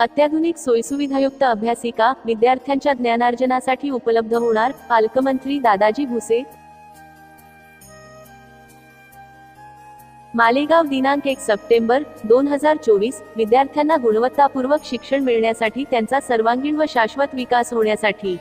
अत्याधुनिक सोयीसुविधायुक्त अभ्यासिका विद्यार्थ्यांच्या ज्ञानार्जनासाठी उपलब्ध होणार पालकमंत्री दादाजी भुसे. मालेगाव दिनांक एक सप्टेंबर दोन हजार चोवीस विद्यार्थ्यांना गुणवत्तापूर्वक शिक्षण मिळण्यासाठी त्यांचा सर्वांगीण व शाश्वत विकास होण्यासाठी.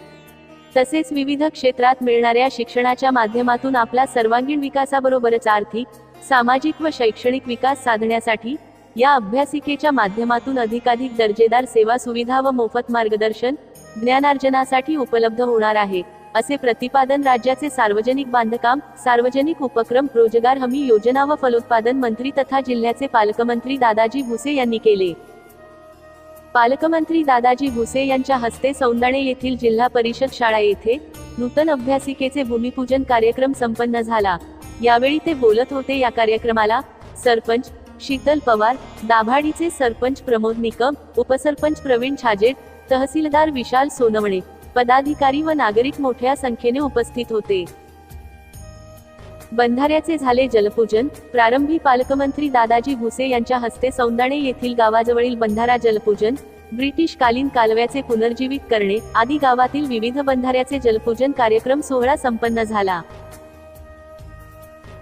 तसेच विविध क्षेत्रात मिळणाऱ्या शिक्षणाच्या माध्यमातून आपला सर्वांगीण विकासाबरोबरच आर्थिक सामाजिक व शैक्षणिक विकास साधण्यासाठी या अभ्यासिकेच्या माध्यमातून अधिकाधिक दर्जेदार सेवा सुविधा व मोफत मार्गदर्शन ज्ञानार्जनासाठी उपलब्ध होणार आहे असे प्रतिपादन राज्याचे सार्वजनिक बांधकाम सार्वजनिक उपक्रम रोजगार हमी योजना व फलोत्पादन मंत्री तथा जिल्ह्याचे पालकमंत्री दादाजी भुसे यांनी केले. पालकमंत्री दादाजी भुसे यांच्या हस्ते सौंदाणे येथील जिल्हा परिषद शाळा येथे नूतन अभ्यासिकेचे भूमिपूजन कार्यक्रम संपन्न झाला. यावेळी ते बोलत होते या कार्यक्रमाला सरपंच शीतल पवार दाभाडीचे सरपंच प्रमोद निकम उपसरपंच प्रवीण छाजेट तहसीलदार विशाल सोनवणे पदाधिकारी व नागरिक मोठ्या संख्येने उपस्थित होते. बंधाऱ्याचे झाले जलपूजन प्रारंभी पालकमंत्री दादाजी भुसे यांच्या हस्ते सौंदाणे येथील गावाजवळील बंधारा जलपूजन ब्रिटिश कालीन कालव्याचे पुनर्जीवित करणे आदी गावातील विविध बंधाऱ्याचे जलपूजन कार्यक्रम सोहळा संपन्न झाला.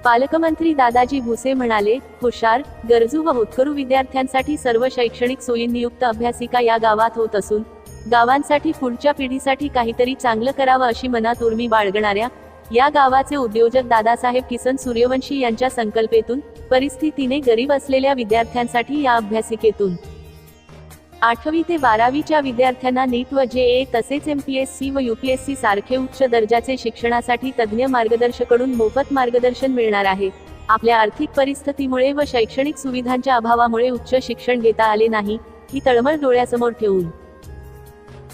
पालकमंत्री दादाजी भुसे म्हणाले हुशार गरजू व होतकरू विद्यार्थ्यांसाठी सर्व शैक्षणिक सोयींनियुक्त अभ्यासिका या गावात होत असून गावांसाठी पुढच्या पिढीसाठी काहीतरी चांगलं करावं अशी मनात उर्मी बाळगणाऱ्या या गावाचे उद्योजक दादासाहेब किसन सूर्यवंशी यांच्या संकल्पेतून परिस्थितीने गरीब असलेल्या विद्यार्थ्यांसाठी या अभ्यासिकेतून आठवी ते बारावीच्या विद्यार्थ्यांना नीट व जे ए तसेच एम पी एस सी व युपीएससी सारखे उच्च दर्जाचे शिक्षणासाठी तज्ज्ञ मार्गदर्शकडून मोफत मार्गदर्शन मिळणार आहे. आपल्या आर्थिक परिस्थितीमुळे व शैक्षणिक सुविधांच्या अभावामुळे उच्च शिक्षण घेता आले नाही ही तळमळ डोळ्यासमोर ठेवून.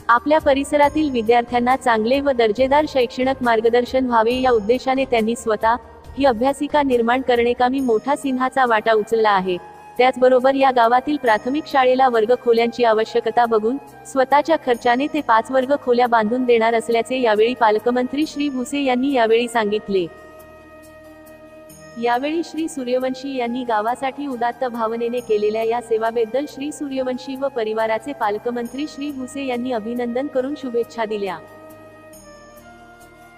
आपल्या परिसरातील विद्यार्थ्यांना चांगले व दर्जेदार शैक्षणिक मार्गदर्शन व्हावे या उद्देशाने त्यांनी स्वतः ही अभ्यासिका निर्माण करणे कामी मोठा सिन्हाचा वाटा उचलला आहे. त्याचबरोबर या गावातील प्राथमिक शाळेला वर्ग खोल्यांची आवश्यकता बघून स्वतःच्या खर्चाने ते पाच वर्ग खोल्या बांधून देणार असल्याचे यावेळी पालकमंत्री श्री भुसे यांनी यावेळी सांगितले. यावेळी श्री सूर्यवंशी यांनी गावासाठी उदात्त भावनेने केलेल्या या सेवाबद्दल श्री सूर्यवंशी व परिवाराचे पालकमंत्री श्री भुसे यांनी अभिनंदन करून शुभेच्छा दिल्या.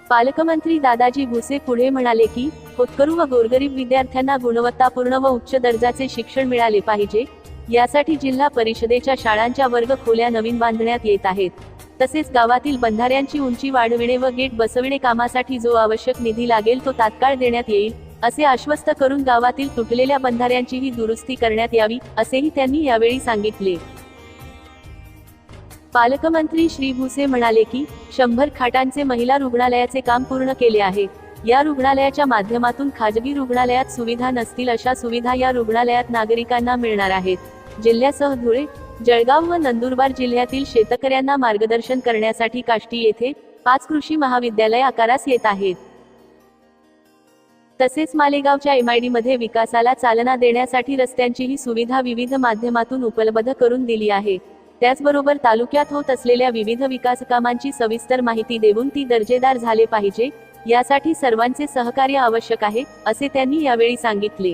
पालकमंत्री दादाजी भुसे पुढे म्हणाले की होतकरू व गोरगरीब विद्यार्थ्यांना गुणवत्तापूर्ण व उच्च दर्जाचे शिक्षण मिळाले पाहिजे यासाठी जिल्हा परिषदेच्या शाळांच्या वर्ग खोल्या नवीन बांधण्यात येत आहेत. तसेच गावातील बंधाऱ्यांची उंची वाढविणे व गेट बसविणे कामासाठी जो आवश्यक निधी लागेल तो तात्काळ देण्यात येईल असे आश्वस्त करून गावातील तुटलेल्या बंधाऱ्यांचीही दुरुस्ती करण्यात यावी असेही त्यांनी यावेळी सांगितले. पालकमंत्री श्री भुसे म्हणाले की शंभर खाटांचे महिला रुग्णालयाचे काम पूर्ण केले आहे. या रुग्णालयाच्या माध्यमातून खाजगी रुग्णालयात सुविधा नसतील अशा सुविधा या रुग्णालयात नागरिकांना मिळणार आहेत. जिल्ह्यासह धुळे जळगाव व नंदुरबार जिल्ह्यातील शेतकऱ्यांना मार्गदर्शन करण्यासाठी काष्टी येथे पाच कृषी महाविद्यालय आकारास येत आहेत. तसेच मालेगावच्या एमआयडी मध्ये विकासाला चालना देण्यासाठी रस्त्यांचीही सुविधा विविध माध्यमातून उपलब्ध करून दिली आहे. त्याचबरोबर तालुक्यात होत असलेल्या विविध विकास कामांची सविस्तर माहिती देऊन ती दर्जेदार झाले पाहिजे यासाठी सर्वांचे सहकार्य आवश्यक आहे असे त्यांनी यावेळी सांगितले.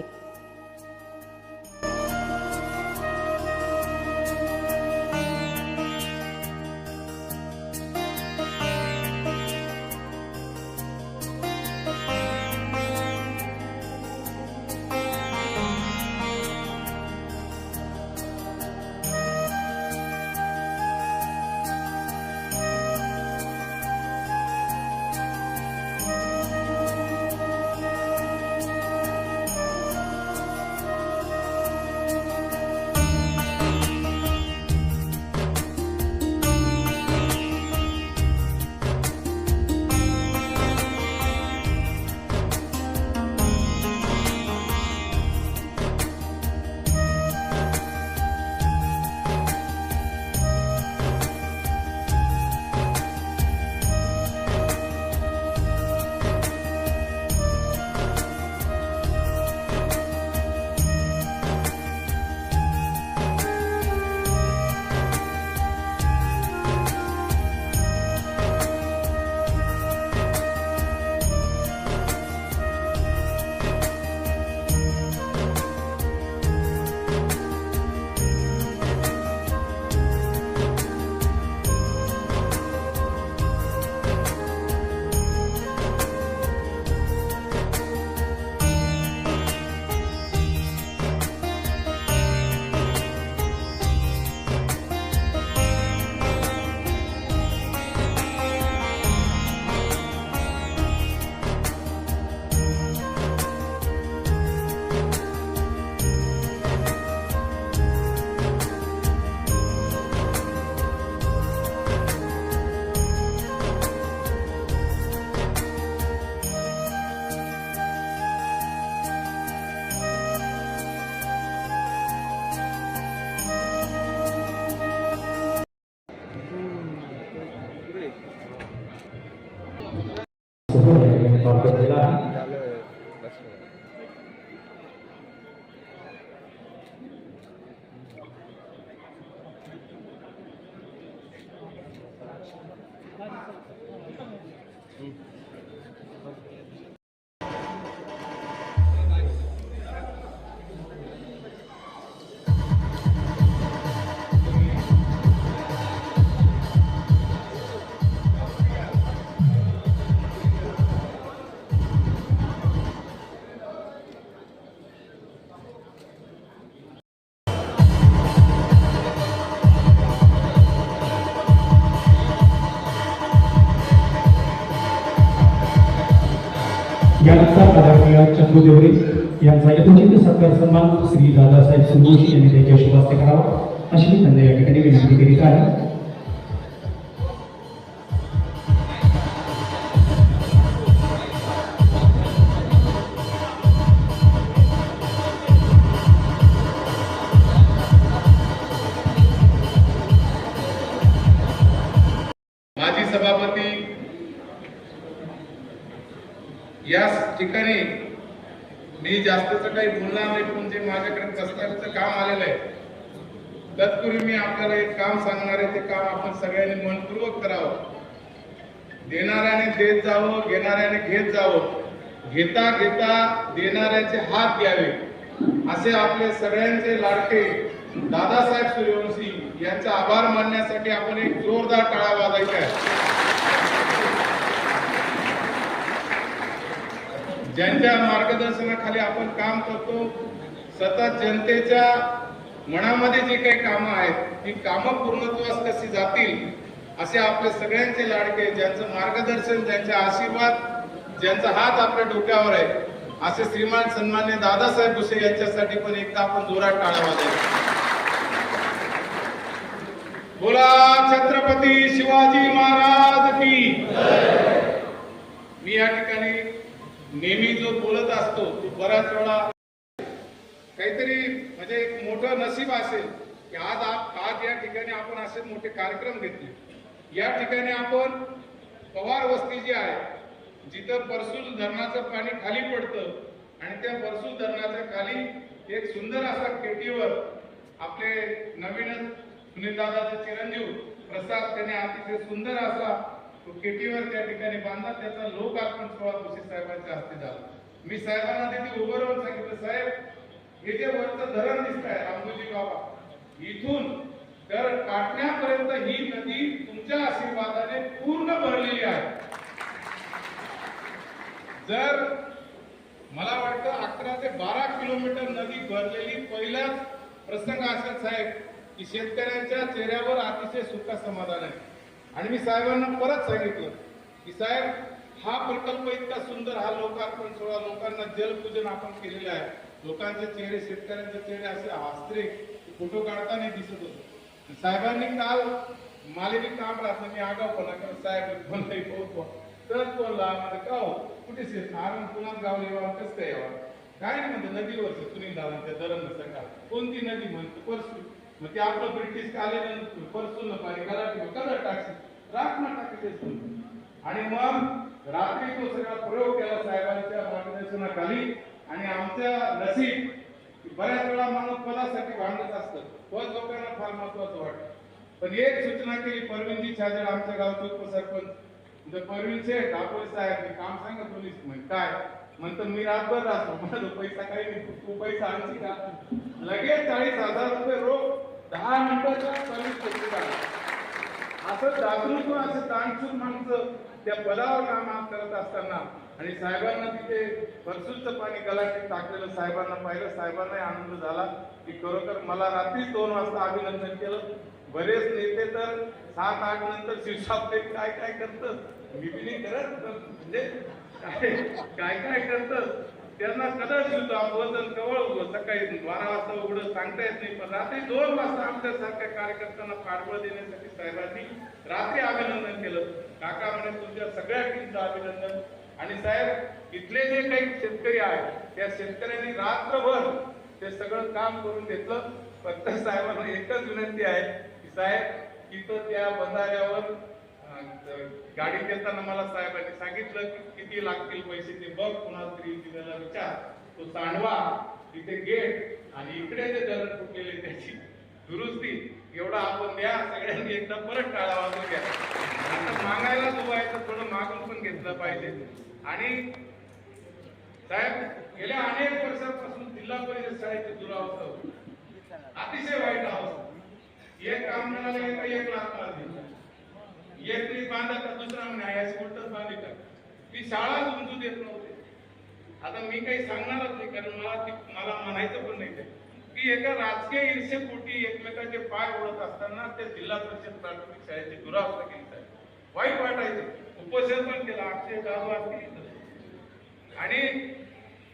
यानंतर आदरणीय चंदू देवरे यांचा यथोचित सत्कार सन्मान श्री दादासाहेब सुरवशी यांनी त्यांच्या शुभास्ते करावा अशी मी त्यांना या ठिकाणी विनंती करीत आहे. माजी सभापती या ठिकाणी मी जास्तच काही बोलणार नाही पण जे माझ्याकडे प्रस्तावाचं काम आलेलं आहे तत्पूर्वी मी आपल्याला एक काम सांगणार आहे ते काम आपण सगळ्यांनी मनपूर्वक करावं. देणाऱ्याने देत जावं घेणाऱ्याने घेत जावं. घेता घेता देणाऱ्याचे हात द्यावे. असे आपले सगळ्यांचे लाडके दादासाहेब सूर्यवंशी यांचा आभार मानण्यासाठी आपण एक जोरदार टाळा वाजायचा आहे. ज्यांच्या मार्गदर्शनाखाली आपण काम करतो सतत जनतेच्या मनामध्ये जी काही कामं आहेत ती कामं पूर्णत्वास कशी जातील असे आपले सगळ्यांचे लाडके ज्यांचं मार्गदर्शन ज्यांचे आशीर्वाद ज्यांचा हात आपल्या डोक्यावर आहे असे श्रीमान सन्मान्य दादासाहेब भुसे यांच्यासाठी पण एकदा आपण जोरात टाळावा बोला छत्रपती शिवाजी महाराज की मी या ठिकाणी नेहमी जो बोलत असतो तो बऱ्याच वेळा काहीतरी म्हणजे एक मोठं नसीब असेल की आज आप आज या ठिकाणी आपण असे मोठे कार्यक्रम घेतले. या ठिकाणी आपण पवार वस्ती जी आहे जिथं परसूल धरणाचं पाणी खाली पडतं आणि त्या परसूल धरणाच्या खाली एक सुंदर असा केटीवर आपले नवीनच सुनील दादाचे चिरंजीव प्रसाद त्यांनी अतिशय सुंदर असा तो केटीवर त्या ठिकाणी बांधला त्याचा लोक आपण सोळा भुसे साहेबांच्या हस्ते झाला. मी साहेबांना तिथे उभं राहून सांगितलं साहेब हे जे वरचं धरण दिसत आहे रामोजी बाबा इथून तर काटण्यापर्यंत ही नदी तुमच्या आशीर्वादाने पूर्ण भरलेली आहे. जर मला वाटतं अकरा ते बारा किलोमीटर नदी भरलेली पहिलाच प्रसंग असेल साहेब की शेतकऱ्यांच्या चेहऱ्यावर अतिशय सुख समाधान आहे. आणि मी साहेबांना परत सांगितलं की साहेब हा प्रकल्प इतका सुंदर हा लोकार्पण सोहळा लोकांना जलपूजन आपण केलेलं आहे. लोकांचे चेहरे शेतकऱ्यांचे चेहरे असे आस्त्रे फोटो काढताना दिसत होते. साहेबांनी काल मालेबी काम राहतं मी आगावपणा करत साहेब म्हणलंय बोलतो तर बोलला म्हणजे का हो? कुठे शेत? आरण पुन्हा गाव यावं कसं काय यावा? काय नाही म्हणते नदीवरचं सुनील दादांच्या धरण सकाळ. कोणती नदी म्हणतो? परसू मग ते आपलं ब्रिटिश कालीन परसून पाणी गराटी कलर टाकशी राख ना टाकते आणि मग रात्री तो सगळा प्रयोग केला साहेबांच्या मार्गदर्शनाखाली. आणि आमच्या नसीब बऱ्याच वेळा माणूस पदासाठी भांडत असतं. तोच लोकांना फार महत्वाचं वाटतं. पण एक सूचना केली परवीनजी छाजर आमच्या गावचे उपसरपंच. म्हणजे परवीन शेठ आपण साहेब काम सांगा पोलीस म्हण काय? म्हणतो मी रातभर राहतो. माझा पैसा काही नाही. तू पैसा आणशी का? लगेच चाळीस हजार रुपये रोख दहा मिनिटाच्या सर्व्हिस घेतली असं जागरूक असं दानशूर माणसं त्या पदावर काम करत असताना आणि साहेबांना तिथे परसूचं पाणी गलाटीत टाकलेलं साहेबांना पाहिलं. साहेबांनाही आनंद झाला की खरोखर मला रात्रीच दोन वाजता अभिनंदन केलं. बरेच नेते तर सात आठ नंतर शिवसापले काय काय करत मी बी नाही करत म्हणजे काय काय काय करत त्यांना कदाच होतो वजन कवळ उभं सकाळी बारा वाजता उघडं सांगता येत नाही पण रात्री दोन वाजता आमच्यासारख्या कार्यकर्त्यांना पाठबळ देण्यासाठी साहेबांनी रात्री अभिनंदन केलं. काका म्हणे तुमच्या सगळ्या टीमचं अभिनंदन. आणि साहेब इथले जे काही शेतकरी आहेत त्या शेतकऱ्यांनी रात्रभर ते सगळं काम करून घेतलं. फक्त साहेबांना एकच विनंती आहे की साहेब इथं त्या बंधाऱ्यावर गाडी देताना मला साहेबांनी सांगितलं की किती लागतील पैसे ते बघ कुणाला तरी विचार. तो सांडवा तिथे गेट आणि इकडे जे दरण फुटलेले त्याची दुरुस्ती. एवढा आपण द्या सगळ्यांनी एकदा परत टाळा वाजून घ्या. आता मागायला उभं आहे तर थोडं मागून पण घेतलं पाहिजे. आणि साहेब गेल्या अनेक वर्षापासून जिल्हा परिषद शाळेची दुरावस्था अतिशय वाईट अवस्था. एक काम करायला एक लाख मारली एक मी बांधा का दुसरा म्हणे याची गोष्टच बांधली का? ती शाळा समजू देत नव्हते. आता मी काही सांगणारच नाही कारण मला ती मला म्हणायचं पण नाही ते. की एका राजकीय ईर्षेपोटी एकमेकांचे पाय ओढत असताना त्या जिल्हा परिषद प्राथमिक शाळेची दुरावस्था केली साहेब. वाईट वाटायचं. उपोषण पण केलं आठशे गाव आणि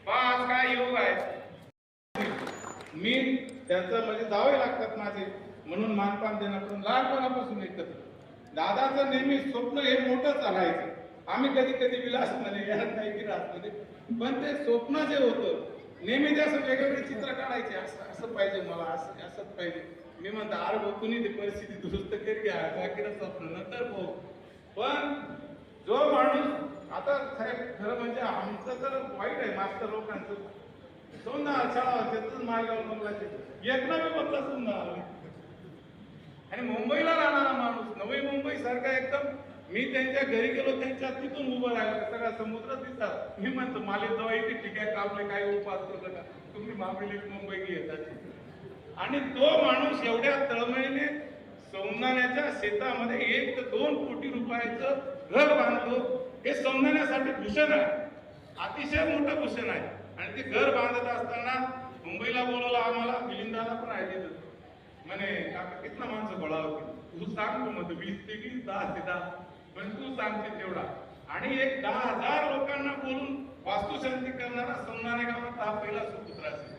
बा आज काय योग आहे? मी त्यांचं म्हणजे जावे लागतात माझे म्हणून मानपान देणार पण लहानपणापासून एकत्र. दादाचं नेहमी स्वप्न हे मोठं चालायचं. आम्ही कधी कधी विलास म्हणे नाही काही विलास म्हणे पण ते स्वप्न जे होतं नेहमी ते असं वेगवेगळे चित्र काढायचे. असं असं पाहिजे मला असं असंच पाहिजे. मी म्हणतो आर भाऊ कुणी ती परिस्थिती दुरुस्त केली घ्या बाकीचं स्वप्न नंतर भाऊ पण जो माणूस आता साहेब खरं म्हणजे आमचं तर वाईट आहे मास्तर लोकांचं. सोमनाथ शाळा त्यातच मार्गावर बंगलाचे. एक नवी बंगला सोमनाथ आणि मुंबईला राहणारा माणूस नवी मुंबई सारखा एकदम मी त्यांच्या घरी गेलो त्यांच्या तिथून उभं राहिलं. सगळा समुद्र दिसतात मी म्हणतो माले दवाई इथे ठीक आहे आपले काय उपास करतो का तुम्ही मागली मुंबई येतात. आणि तो माणूस एवढ्या तळमळीने सौंदाण्याच्या शेतामध्ये एक ते दोन कोटी रुपयाचं घर बांधतो हे सौंदाण्यासाठी भूषण आहे. अतिशय मोठं भूषण आहे. आणि ते घर बांधत असताना मुंबईला बोलवलं आम्हाला मिलिंदाला पण आहे तिथं म्हणे काका कितना माणसं गोळा तू सांग तू म्हणतो वीस ते वीस दहा ते दहा. पण तू सांगते तेवढा. आणि एक दहा हजार लोकांना बोलून वास्तुशांती करणारा सोमनाणे गावात हा पहिला सुपुत्र असेल.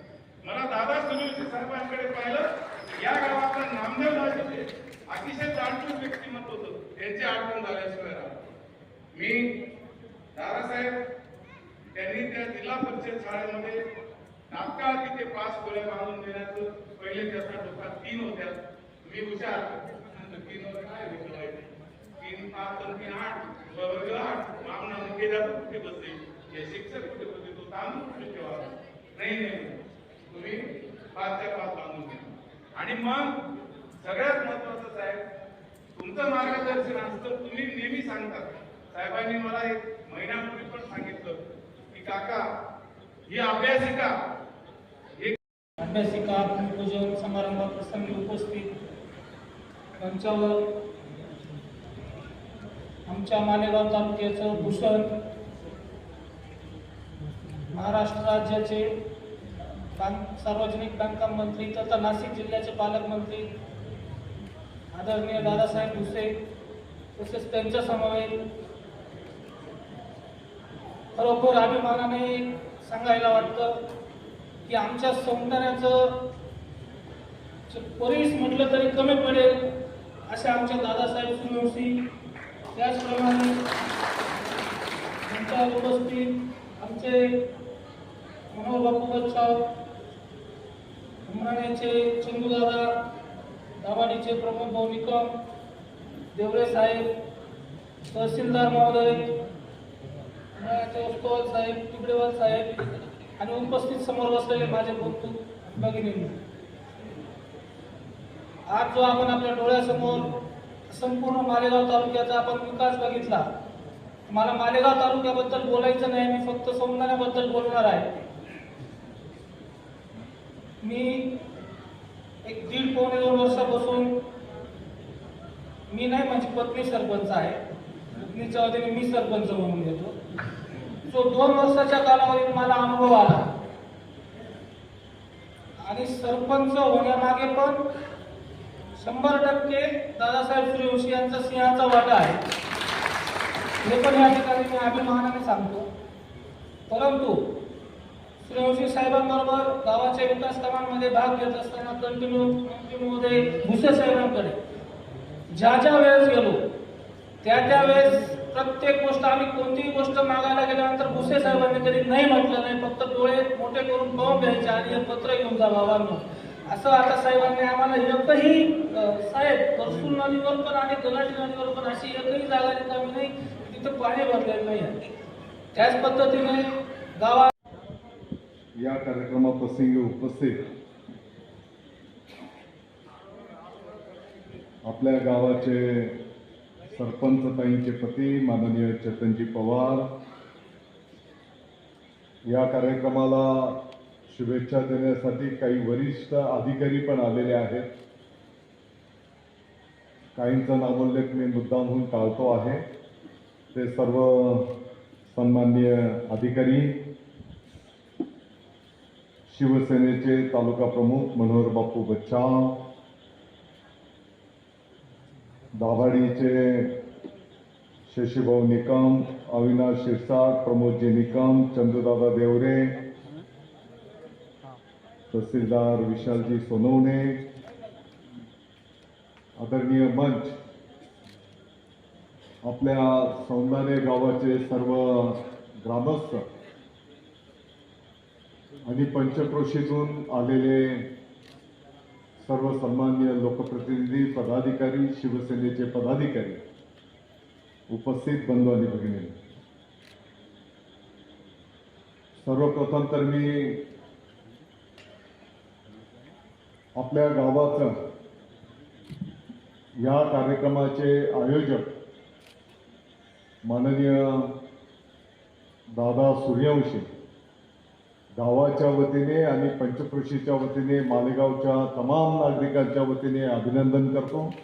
मला दादा सुनीलजी साहेबांकडे पाहिलं या गावाचा नामदेव राजे अतिशय जाणतूक व्यक्तिमत्व होतं. त्यांची आठवण झाल्याशिवाय राहत मी दादासाहेब त्यांनी त्या जिल्हा परिषद शाळेमध्ये तात्काळ तिथे पाच गोळ्या बांधून देण्याचं पहिले त्याचा डोक्यात तीन होत्या. मी हुशार. तीन वर काय भेटलं तीन पाच तर तीन आठ. वर्ग आठ. मामना मुख्य कुठे बसले हे शिक्षक कुठे बसले तो तांदूळ कुठे ठेवा नाही नाही. तुम्ही पाचच्या पाच बांधून घ्या. आणि मग सगळ्यात महत्वाचं साहेब तुमचं मार्गदर्शन असतं तुम्ही नेहमी सांगतात साहेबांनी मला एक महिन्यापूर्वी पण सांगितलं की काका ही अभ्यासिका अभ्यासिका भूमिपूजन समारंभाप्रसंगी उपस्थित. मंचावर आमच्या मालेगाव तालुक्याचं भूषण महाराष्ट्र राज्याचे बँक सार्वजनिक बांधकाम मंत्री तथा नाशिक जिल्ह्याचे पालकमंत्री आदरणीय दादासाहेब भुसे तसेच त्यांच्या समवेत खरोखर अभिमानाने सांगायला वाटतं की आमच्या सौंदर्याचं परीस म्हटलं तरी कमी पडेल असे आमचे दादासाहेब सूर्यवंशी त्याचप्रमाणे आमच्या उपस्थित आमचे मनोहर बापू बच्चाव उमराण्याचे चंदूदादा दाभाडीचे प्रमुख भाऊ निकम देवरे साहेब तहसीलदार महोदय उमराण्याचे उस्कोवल साहेब तुकडेवाल साहेब आणि उपस्थित समोर बसलेले माझे बंधू भगिनी आज जो आपण आपल्या डोळ्यासमोर संपूर्ण मालेगाव तालुक्याचा आपण विकास बघितला मला मालेगाव तालुक्याबद्दल बोलायचं नाही मी फक्त सौंदर्याबद्दल बोलणार आहे. मी एक दीड पावणे दोन वर्षापासून मी नाही माझी पत्नी सरपंच आहे. पत्नीच्या वतीने मी सरपंच म्हणून घेतो जो दोन वर्षाच्या कालावधीत मला अनुभव आला. आणि सरपंच होण्यामागे पण शंभर टक्के दादासाहेब सूर्यवंशी यांचा सिंहाचा वाटा आहे. हे पण या ठिकाणी मी अभिमानाने सांगतो. परंतु सूर्यवंशी साहेबांबरोबर गावाच्या विकास कामांमध्ये भाग घेत असताना कंटिन्यू मंत्री महोदय भुसे साहेबांकडे ज्या ज्या वेळेस गेलो त्या त्या वेळेस प्रत्येक गोष्ट आम्ही कोणतीही गोष्ट मागायला गेल्यानंतर भुसे साहेबांनी कधी नाही म्हटलं नाही फक्त डोळे मोठे करून पाहून घ्यायचे आणि हे पत्र घेऊन जा बाबांनो. असं आता साहेबांनी आम्हाला एकही साहेब परसूल नदीवर पण आणि गलाटी नदीवर पण अशी एकही जागा रिकामी नाही तिथं पाणी भरलेलं नाही आहे. त्याच पद्धतीने गावात या कार्यक्रमाप्रसंगी उपस्थित आपल्या गावाचे सरपंच ताईंचे पती माननीय चेतनजी पवार. या कार्यक्रमाला शुभेच्छा देण्यासाठी काही वरिष्ठ अधिकारी पण आलेले आहेत. काहींचा नामोल्लेख मी मुद्दामहून टाळतो आहे. ते सर्व सन्माननीय अधिकारी शिवसेनेचे तालुका प्रमुख मनोहर बापू बच्चाव दाभाडीचे शशीभाऊ निकम अविनाश शिरसाट प्रमोदजी निकम चंद्रदादा देवरे तहसीलदार विशालजी सोनवणे आदरणीय मंच आपल्या सौंदाने गावाचे सर्व ग्रामस्थ आणि पंचक्रोशीतून आलेले सर्व सन्मान्य लोकप्रतिनिधी पदाधिकारी शिवसेनेचे पदाधिकारी उपस्थित बंधू आणि भगिनी. सर्वप्रथम तर मी आपल्या गावाचं या कार्यक्रमाचे आयोजक माननीय दादा सूर्यवंशी गावाच्या वतीने आणि पंचक्रोशीच्या वतीने मालेगावच्या तमाम नागरिकांच्या वतीने अभिनंदन करतो.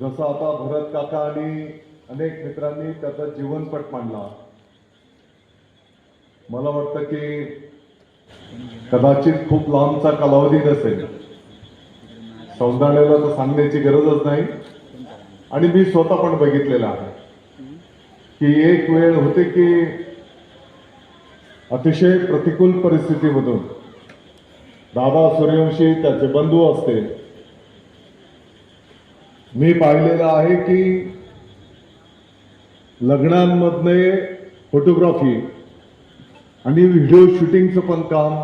जसं आता भरत काका आणि अनेक मित्रांनी त्याचा जीवनपट मांडला. मला वाटतं की कदाचित खूप लांबचा कालावधी नसेल. सौंदाण्याला तर सांगण्याची गरजच नाही. आणि मी स्वतः पण बघितलेला आहे. की एक वेळ होते की अतिशय प्रतिकूल परिस्थितीमधून दादा सूर्यवंशी त्याचे बंधू असते. मी पाहिलेलं आहे की लग्नांमधले फोटोग्राफी आणि व्हिडिओ शूटिंगचं पण काम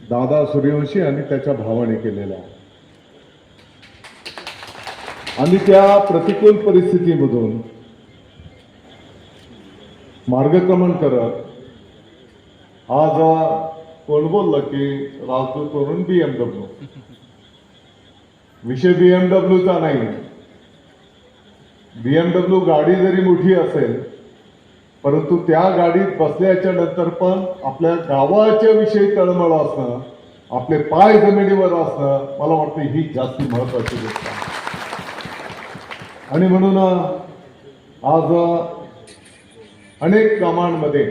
दादा सूर्यवंशी आणि त्याच्या भावाने केलेलं आहे. आणि त्या प्रतिकूल परिस्थितीमधून मार्गक्रमण करत आज कोण बोललं की राजदूत वरून बीएमडब्ल्यू विषय बीएमडब्ल्यूचा नाही. बीएमडब्ल्यू गाडी जरी मोठी असेल परंतु त्या गाडीत बसल्याच्या नंतर पण आपल्या गावाच्या विषयी तळमळ असणं आपले पाय जमिनीवर असणं मला वाटतं ही जास्त महत्वाची गोष्ट आहे. आणि म्हणून आज अनेक कामांमध्ये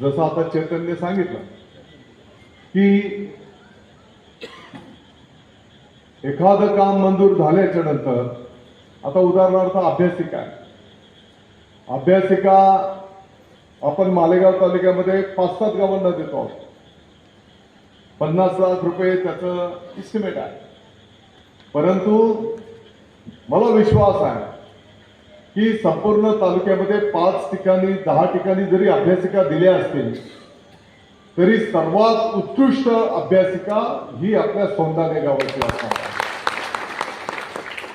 जसं आता चैतन्य सांगितलं की एखादं काम मंजूर झाल्याच्यानंतर आता उदाहरणार्थ अभ्यासिका आहे. अभ्यासिका आपण मालेगाव तालुक्यामध्ये पाच सात गावांना देतो आहोत पन्नास लाख रुपये त्याचं इस्टिमेट आहे परंतु मला विश्वास आहे की संपूर्ण तालुक्यामध्ये पाच ठिकाणी दहा ठिकाणी जरी अभ्यासिका दिल्या असतील तरी सर्वात उत्कृष्ट अभ्यासिका ही आपल्या सोंदाने गावाची असणार.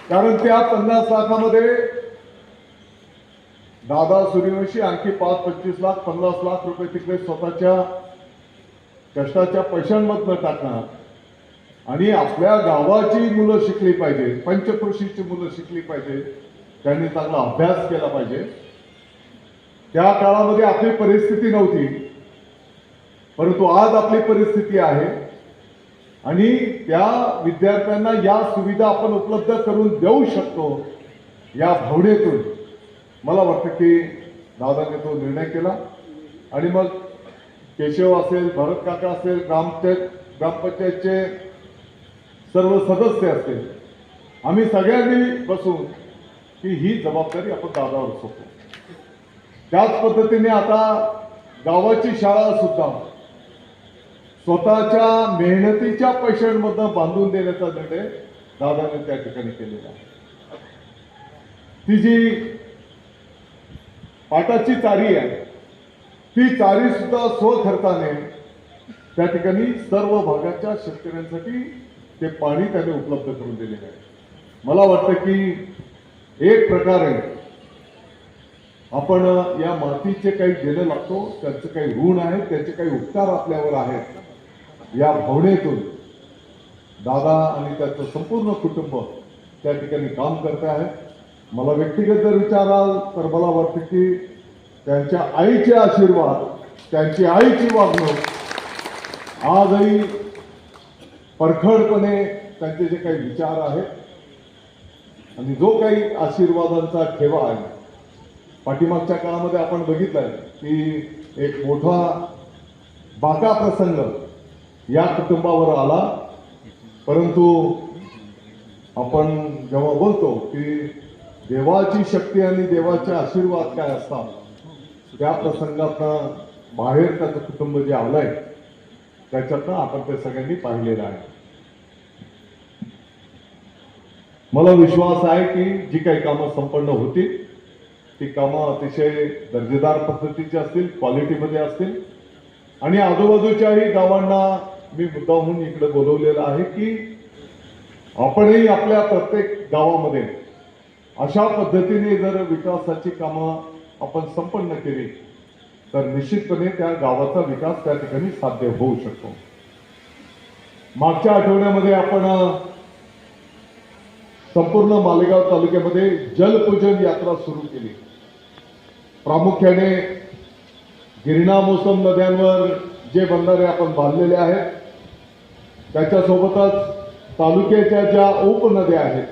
कारण त्या पन्नास लाखामध्ये दादा सूर्यवंशी आणखी पाच पंचवीस लाख पन्नास लाख रुपये तिकडे स्वतःच्या कष्टाच्या पैशांमधनं टाकणार. आणि आपल्या गावाची मुलं शिकली पाहिजे पंचकृषीची मुलं शिकली पाहिजे. त्यांनी चांगला अभ्यास केला पाहिजे. त्या काळामध्ये आपली परिस्थिती नव्हती. परंतु आज आपली परिस्थिती आहे. आणि त्या विद्यार्थ्यांना या सुविधा आपण उपलब्ध करून देऊ शकतो या भावनेतून. मला वाटतं की दादाने तो निर्णय केला. आणि मग केशव असेल भरत काका असेल ग्रामपंचायत ग्रामपंचायतचे सर्व सदस्य असतील आम्ही सगळ्यांनी बसून की ही जबाबदारी आपण दादावर सोपतो त्याच पद्धतीने आता गावाची शाळा सुद्धा स्वतःच्या मेहनतीच्या पैशांमधनं बांधून देण्याचा निर्णय दादाने त्या ठिकाणी केलेला आहे. ती जी पाटाची चारी आहे ती चारी सुद्धा स्वखर्चाने त्या ठिकाणी सर्व भागाच्या शेतकऱ्यांसाठी ते पाणी त्याने उपलब्ध करून दिलेलं आहे. मला वाटतं की एक प्रकारे आपण या मातीचे काही देणं लागतो त्यांचं काही ऋण आहे त्याचे काही उपकार आपल्यावर आहेत. या भावनेतून दादा आणि त्याचं संपूर्ण कुटुंब त्या ठिकाणी काम करत आहे मला व्यक्तिगत जर विचाराल तर मला वाटतं की त्यांच्या आईचे आशीर्वाद त्यांची आईची वागणूक आजही परखडपणे त्यांचे जे काही विचार आहेत आणि जो काही आशीर्वादांचा ठेवा आहे पाठीमागच्या काळामध्ये आपण बघितलंय की एक मोठा बाका प्रसंग या कुटुंबावर आला. परंतु आपण जेव्हा बोलतो की देवाची शक्ती आणि देवाचे आशीर्वाद काय असतात त्या प्रसंगातनं बाहेर त्याचं कुटुंब जे आलंय त्याच्यातनं आपण ते सगळ्यांनी पाहिलेलं आहे. मला विश्वास आहे की जी काही कामं संपन्न होतील ती कामं अतिशय दर्जेदार पद्धतीची असतील क्वालिटीमध्ये असतील. आणि आजूबाजूच्याही गावांना मी मुद्दाहून इकडे बोलवलेलं आहे की आपणही आपल्या प्रत्येक गावामध्ये अशा पद्धतीने जर विकासाची कामं आपण संपन्न केली तर निश्चितपणे त्या गावाचा विकास त्या ठिकाणी साध्य होऊ शकतो. मागच्या आठवड्यामध्ये आपण संपूर्ण मालेगाव तालुक्यामध्ये जलपूजन यात्रा सुरू केली. प्रामुख्याने गिरणा मोसम नद्यांवर जे बंधारे आपण बांधलेले आहेत त्याच्यासोबतच तालुक्याच्या ज्या उपनद्या आहेत